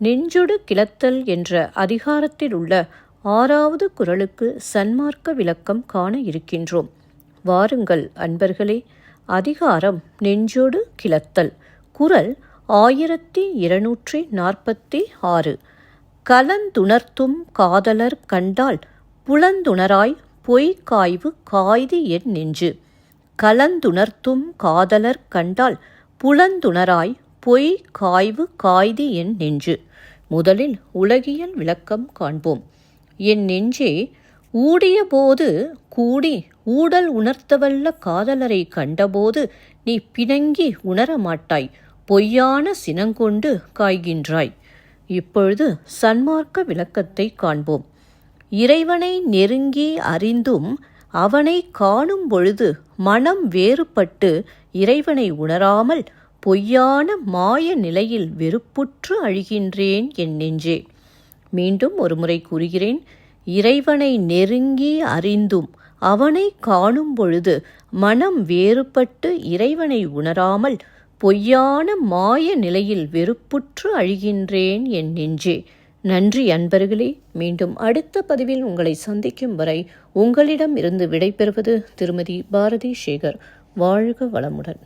நெஞ்சொடு கிளத்தல் என்ற அதிகாரத்தில் உள்ள ஆறாவது குரலுக்கு சன்மார்க்க விளக்கம் காண இருக்கின்றோம். வாருங்கள் அன்பர்களே அதிகாரம் நெஞ்சொடு கிளத்தல். குரல் ஆயிரத்தி இருநூற்றி நாற்பத்தி ஆறு. கலந்துணர்த்தும் காதலர் கண்டால் புலந்துணராய் பொய் காய்வு காய்து என் நெஞ்சு. கலந்துணர்த்தும் காதலர் கண்டால் புலந்துணராய் பொய் காய்வு காய்து என் நெஞ்சு. முதலில் உலகியல் விளக்கம் காண்போம். என் நெஞ்சே ஊடியபோது கூடி ஊடல் உணர்த்தவல்ல காதலரை கண்டபோது நீ பிணங்கி உணரமாட்டாய் பொய்யான சினங்கொண்டு காய்கின்றாய். இப்பொழுது சன்மார்க்க விளக்கத்தை காண்போம். இறைவனை நெருங்கி அறிந்தும் அவனை காணும் பொழுது மனம் வேறுபட்டு இறைவனை உணராமல் பொய்யான மாய நிலையில் வெறுப்புற்று அழிகின்றேன் என் நெஞ்சே. மீண்டும் ஒருமுறை கூறுகிறேன் இறைவனை நெருங்கி அறிந்தும் அவனை காணும் பொழுது மனம் வேறுபட்டு இறைவனை உணராமல் பொய்யான மாய நிலையில் வெறுப்புற்று அழிகின்றேன் என் நெஞ்சே. நன்றி அன்பர்களே மீண்டும் அடுத்த பதிவில் உங்களை சந்திக்கும் வரை உங்களிடம் இருந்து விடைபெறுவது திருமதி பாரதி சேகர். வாழ்க வளமுடன்.